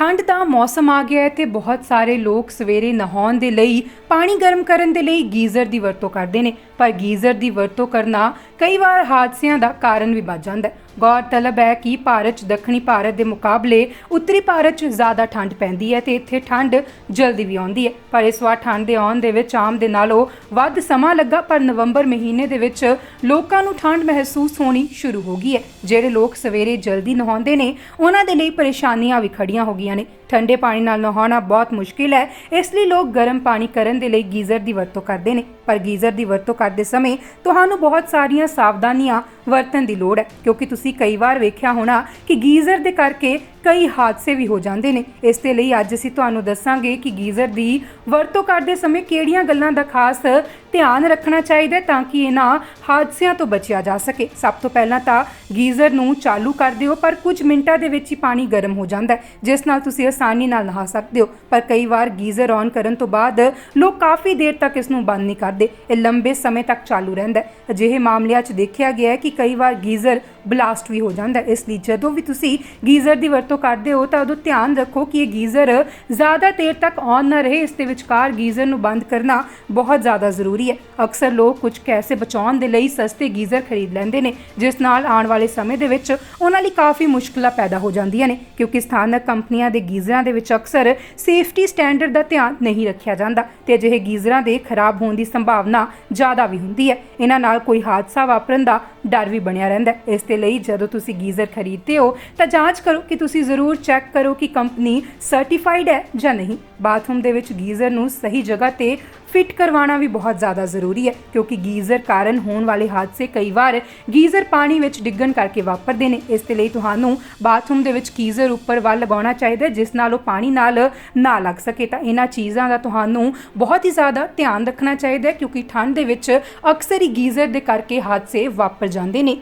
ਠੰਡ ਦਾ ਮੌਸਮ ਆ ਗਿਆ ਹੈ ਤੇ ਬਹੁਤ ਸਾਰੇ ਲੋਕ ਸਵੇਰੇ ਨਹਾਉਣ ਦੇ ਲਈ, ਪਾਣੀ ਗਰਮ ਕਰਨ ਦੇ ਲਈ ਗੀਜ਼ਰ ਦੀ ਵਰਤੋਂ ਕਰਦੇ ਨੇ। ਪਰ ਗੀਜ਼ਰ ਦੀ ਵਰਤੋਂ ਕਰਨਾ ਕਈ ਵਾਰ ਹਾਦਸਿਆਂ ਦਾ ਕਾਰਨ ਵੀ ਬਣ ਜਾਂਦਾ ਹੈ। ਗੌਰਤਲਬ ਹੈ ਕਿ ਭਾਰਤ 'ਚ ਦੱਖਣੀ ਭਾਰਤ ਦੇ ਮੁਕਾਬਲੇ ਉੱਤਰੀ ਭਾਰਤ 'ਚ ਜ਼ਿਆਦਾ ਠੰਡ ਪੈਂਦੀ ਹੈ ਤੇ ਇੱਥੇ ਠੰਡ ਜਲਦੀ ਵੀ ਆਉਂਦੀ ਹੈ। ਪਰ ਇਸ ਵਾਰ ਠੰਡ ਦੇ ਆਉਣ ਦੇ ਵਿੱਚ ਆਮ ਦੇ ਨਾਲੋਂ ਵੱਧ ਸਮਾਂ ਲੱਗਾ, ਪਰ ਨਵੰਬਰ ਮਹੀਨੇ ਦੇ ਵਿੱਚ ਲੋਕਾਂ ਨੂੰ ਠੰਡ ਮਹਿਸੂਸ ਹੋਣੀ ਸ਼ੁਰੂ ਹੋ ਗਈ ਹੈ। ਜਿਹੜੇ ਲੋਕ ਸਵੇਰੇ ਜਲਦੀ ਨਹਾਉਂਦੇ ਨੇ, ਉਹਨਾਂ ਦੇ ਲਈ ਪਰੇਸ਼ਾਨੀਆਂ ਵੀ ਖੜੀਆਂ ਹੋ ਗਈਆਂ ਨੇ। ਠੰਡੇ ਪਾਣੀ ਨਾਲ ਨਹਾਉਣਾ ਬਹੁਤ ਮੁਸ਼ਕਿਲ ਹੈ, ਇਸ ਲਈ ਲੋਕ ਗਰਮ ਪਾਣੀ ਕਰਨ ਦੇ ਲਈ ਗੀਜ਼ਰ ਦੀ ਵਰਤੋਂ ਕਰਦੇ ਨੇ। ਪਰ ਗੀਜ਼ਰ ਦੀ ਵਰਤੋਂ ਕਰਦੇ ਸਮੇਂ ਤੁਹਾਨੂੰ ਬਹੁਤ ਸਾਰੀਆਂ ਸਾਵਧਾਨੀਆਂ ਵਰਤਣ ਦੀ ਲੋੜ ਹੈ। ਕਿਉਂਕਿ ਤੁਸੀਂ ਕਈ ਵਾਰ ਵੇਖਿਆ ਹੋਣਾ ਕਿ ਗੀਜ਼ਰ ਦੇ ਕਰਕੇ ਕਈ ਹਾਦਸੇ ਵੀ ਹੋ ਜਾਂਦੇ ਨੇ। ਇਸ ਦੇ ਲਈ ਅੱਜ ਅਸੀਂ ਤੁਹਾਨੂੰ ਦੱਸਾਂਗੇ ਕਿ ਗੀਜ਼ਰ ਦੀ ਵਰਤੋਂ ਕਰਦੇ ਸਮੇਂ ਕਿਹੜੀਆਂ ਗੱਲਾਂ ਦਾ ਖਾਸ ਧਿਆਨ ਰੱਖਣਾ ਚਾਹੀਦਾ ਤਾਂ ਕਿ ਇਹਨਾਂ ਹਾਦਸਿਆਂ ਤੋਂ ਬਚਿਆ ਜਾ ਸਕੇ। ਸਭ ਤੋਂ ਪਹਿਲਾਂ ਤਾਂ ਗੀਜ਼ਰ ਨੂੰ ਚਾਲੂ ਕਰ ਦਿਓ, ਪਰ ਕੁਝ ਮਿੰਟਾਂ ਦੇ ਵਿੱਚ ਹੀ ਪਾਣੀ ਗਰਮ ਹੋ ਜਾਂਦਾ ਹੈ, ਜਿਸ ਨਾਲ ਤੁਸੀਂ ਆਸਾਨੀ ਨਾਲ ਨਹਾ ਸਕਦੇ ਹੋ। ਪਰ ਕਈ ਵਾਰ ਗੀਜ਼ਰ ਔਨ ਕਰਨ ਤੋਂ ਬਾਅਦ ਲੋਕ ਕਾਫੀ ਦੇਰ ਤੱਕ ਇਸ ਨੂੰ ਬੰਦ ਨਹੀਂ ਕਰਦੇ। ਇਹ ਲੰਬੇ ਸਮੇਂ ਤੱਕ ਚਾਲੂ ਰਹਿੰਦਾ ਹੈ। ਅਜਿਹੇ ਮਾਮਲਿਆਂ 'ਚ ਦੇਖਿਆ ਗਿਆ ਹੈ ਕਿ ਕਈ ਵਾਰ ਗੀਜ਼ਰ ਬਲਾਸਟ ਵੀ ਹੋ ਜਾਂਦਾ ਇਸ ਲਈ ਜਦੋਂ ਵੀ ਤੁਸੀਂ ਗੀਜ਼ਰ ਦੀ ਵਰਤੋਂ ਕਰਦੇ ਹੋ ਤਾਂ ਉਦੋਂ ਧਿਆਨ ਰੱਖੋ ਕਿ ਇਹ ਗੀਜ਼ਰ ਜ਼ਿਆਦਾ ਦੇਰ ਤੱਕ ਔਨ ਨਾ ਰਹੇ, ਇਸ ਦੇ ਵਿਚਕਾਰ ਗੀਜ਼ਰ ਨੂੰ ਬੰਦ ਕਰਨਾ ਬਹੁਤ ਜ਼ਿਆਦਾ ਜ਼ਰੂਰੀ ਹੈ। ਅਕਸਰ ਲੋਕ ਕੁਝ ਪੈਸੇ ਬਚਾਉਣ ਦੇ ਲਈ ਸਸਤੇ ਗੀਜ਼ਰ ਖਰੀਦ ਲੈਂਦੇ ਨੇ, ਜਿਸ ਨਾਲ ਆਉਣ ਵਾਲੇ ਸਮੇਂ ਦੇ ਵਿੱਚ ਉਹਨਾਂ ਲਈ ਕਾਫੀ ਮੁਸ਼ਕਲਾਂ ਪੈਦਾ ਹੋ ਜਾਂਦੀਆਂ ਨੇ, ਕਿਉਂਕਿ ਸਥਾਨਕ ਕੰਪਨੀਆਂ ਦੇ ਗੀਜ਼ਰਾਂ ਦੇ ਵਿੱਚ ਅਕਸਰ ਸੇਫਟੀ ਸਟੈਂਡਰਡ ਦਾ ਧਿਆਨ ਨਹੀਂ ਰੱਖਿਆ ਜਾਂਦਾ ਤੇ ਅਜਿਹੇ ਗੀਜ਼ਰਾਂ ਦੇ ਖਰਾਬ ਹੋਣ ਦੀ ਸੰਭਾਵਨਾ ਜ਼ਿਆਦਾ ਵੀ ਹੁੰਦੀ ਹੈ। ਇਹਨਾਂ ਨਾਲ ਕੋਈ ਹਾਦਸਾ ਵਾਪਰਨ ਦਾ ਡਰ ਵੀ ਬਣਿਆ ਰਹਿੰਦਾ ਹੈ। ਇਸ ਦੇ ਲਈ ਜਦੋਂ ਤੁਸੀਂ ਗੀਜ਼ਰ ਖਰੀਦਦੇ ਹੋ, ਤਾਂ ਜਾਂਚ ਕਰੋ ਕਿ ਤੁਸੀਂ ਜ਼ਰੂਰ ਚੈੱਕ ਕਰੋ ਕਿ ਕੰਪਨੀ ਸਰਟੀਫਾਈਡ ਹੈ ਜਾਂ ਨਹੀਂ। ਬਾਥਰੂਮ ਦੇ ਵਿੱਚ ਗੀਜ਼ਰ ਨੂੰ ਸਹੀ ਜਗ੍ਹਾ ਤੇ ਫਿੱਟ ਕਰਵਾਉਣਾ ਵੀ ਬਹੁਤ ਜ਼ਿਆਦਾ ਜ਼ਰੂਰੀ ਹੈ, ਕਿਉਂਕਿ ਗੀਜ਼ਰ ਕਾਰਨ ਹੋਣ ਵਾਲੇ ਹਾਦਸੇ ਕਈ ਵਾਰ ਗੀਜ਼ਰ ਪਾਣੀ ਵਿੱਚ ਡਿੱਗਣ ਕਰਕੇ ਵਾਪਰਦੇ ਨੇ। ਇਸ ਦੇ ਲਈ ਤੁਹਾਨੂੰ ਬਾਥਰੂਮ ਦੇ ਵਿੱਚ ਗੀਜ਼ਰ ਉੱਪਰ ਵੱਲ ਲਗਾਉਣਾ ਚਾਹੀਦਾ ਜਿਸ ਨਾਲ ਉਹ ਪਾਣੀ ਨਾਲ ਨਾ ਲੱਗ ਸਕੇ। ਤਾਂ ਇਹਨਾਂ ਚੀਜ਼ਾਂ ਦਾ ਤੁਹਾਨੂੰ ਬਹੁਤ ਹੀ ਜ਼ਿਆਦਾ ਧਿਆਨ ਰੱਖਣਾ ਚਾਹੀਦਾ ਕਿਉਂਕਿ ਠੰਡ ਦੇ ਵਿੱਚ ਅਕਸਰ ਹੀ ਗੀਜ਼ਰ ਦੇ ਕਰਕੇ ਹਾਦਸੇ ਵਾਪਰ ਜਾਂਦੇ ਨੇ।